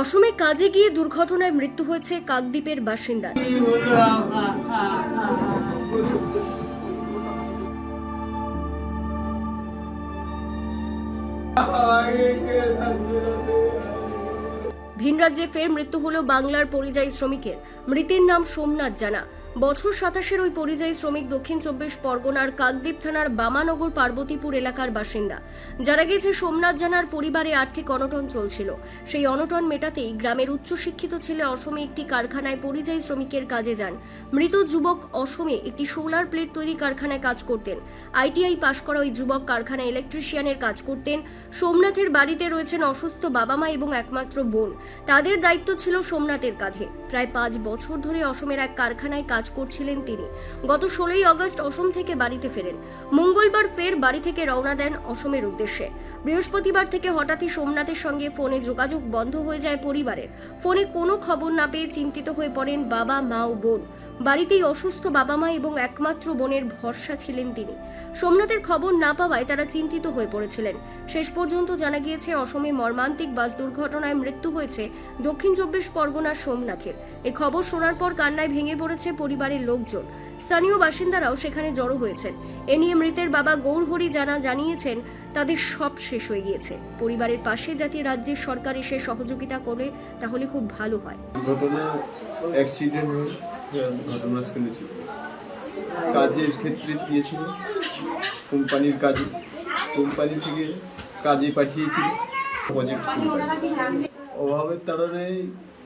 অসমে কাজে গিয়ে দুর্ঘটনায় মৃত্যু হয়েছে কাকদ্বীপের বাসিন্দা। ভিন রাজ্যে ফের মৃত্যু হলো বাংলার পরিযায়ী শ্রমিকের। মৃতের নাম সোমনাথ জানা। বছর সাতাশের ওই পরিযায়ী শ্রমিক দক্ষিণ চব্বিশ পরগনার কাকদ্বীপ থানার বামানগর পার্বতীপুর এলাকার বাসিন্দা। যারা গেছে সোমনাথ জানার পরিবারে আর্থিক অনটন চলছিল। সেই অনটন মেটাতেই গ্রামের উচ্চশিক্ষিত ছেলে অসমে একটি কারখানায় পরিযায়ী শ্রমিকের কাজে যান। মৃত যুবক অসমে একটি সোলার প্লেট তৈরি কারখানায় কাজ করতেন। আইটিআই পাশ করা ওই যুবক কারখানায় ইলেকট্রিশিয়ানের কাজ করতেন। সোমনাথের বাড়িতে রয়েছেন অসুস্থ বাবা মা এবং একমাত্র বোন। তাদের দায়িত্ব ছিল সোমনাথের কাঁধে। প্রায় পাঁচ বছর ধরে অসমের এক কারখানায় কাজ করছিলেন তিনি। গত ষোলোই অগস্ট অসম থেকে বাড়িতে ফেরেন। মঙ্গলবার ফের বাড়ি থেকে রওনা দেন অসমের উদ্দেশ্যে। বৃহস্পতিবার থেকে হঠাৎই সোমনাথের সঙ্গে ফোনে যোগাযোগ বন্ধ হয়ে যায় পরিবারের। ফোনে কোনো খবর না পেয়ে চিন্তিত হয়ে পড়েন বাবা, মা ও বোন। বাড়িতেই অসুস্থ বাবা মা এবং একমাত্র বোনের ভরসা ছিলেন তিনি। সোমনাথের খবর না পাওয়ায় তারা চিন্তিত হয়ে পড়েছিলেন। শেষ পর্যন্ত জানা গিয়েছে, অসমে মর্মান্তিক বাস দুর্ঘটনায় মৃত্যু হয়েছে দক্ষিণ চব্বিশ পরগনার সোমনাথের। এ খবর শোনার পর কান্নায় ভেঙে পড়েছে পরিবারের লোকজন। স্থানীয় বাসিন্দারাও সেখানে জড়ো হয়েছেন। এ নিয়ে মৃতের বাবা গৌরহরি জানা জানিয়েছেন, তাদের সব শেষ হয়ে গিয়েছে। পরিবারের পাশে যাতে রাজ্যের সরকার এসে সহযোগিতা করে, তাহলে খুব ভালো হয়। ঘটনা শুনেছি কাজের ক্ষেত্রে গিয়েছিল। কোম্পানির কাজে। কোম্পানি থেকে কাজে পাঠিয়েছিল। প্রজেক্ট অভাবের কারণে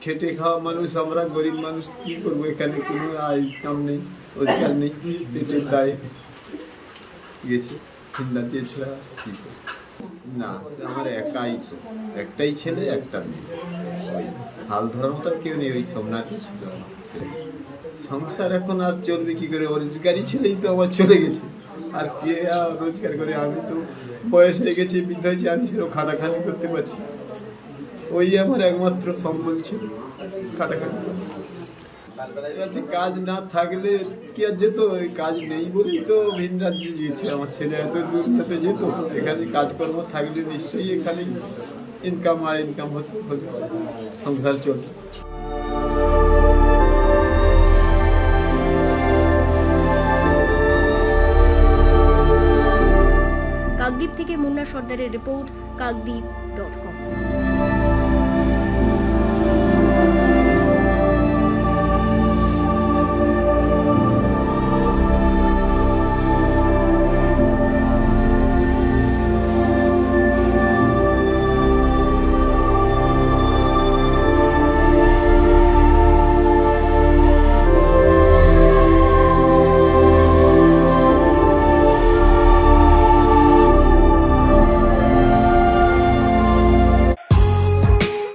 খেটে খাওয়া মানুষ, আমরা গরিব মানুষ, কী করব? এখানে কোনো আয় কাম নেই রোজগার নেই। পেটের দায়ে গেছে। ফিল্লা চেয়েছিলাম কী না আমার একাই তো। একটাই ছেলে, একটা মেয়ে। হাল ধরার মতো কেউ নেই, ওই ছিল আমার। সংসার এখন আর চলবে কি করে? রোজগারি ছেলেই তো আমার চলে গেছে। আর কে রোজগার করে? আমি তো বয়স হয়ে গেছি, বৃদ্ধ হয়েছি, আমি সেরকম খাটাখানি করতে পারছি ওই আমার একমাত্র সম্বল ছিল খাটাখানি। কাজ না থাকলে কি আর যেত? ওই কাজ নেই বলেই তো ভিন রাজ্যে গিয়েছে। আমার ছেলে এত দূর যেত, এখানে কাজকর্ম থাকলে নিশ্চয়ই এখানে ইনকাম আয় ইনকাম হতো সংসার চলতো কাকদ্বীপ থেকে মুন্না সর্দারের রিপোর্ট কাকদ্বীপ ডট কম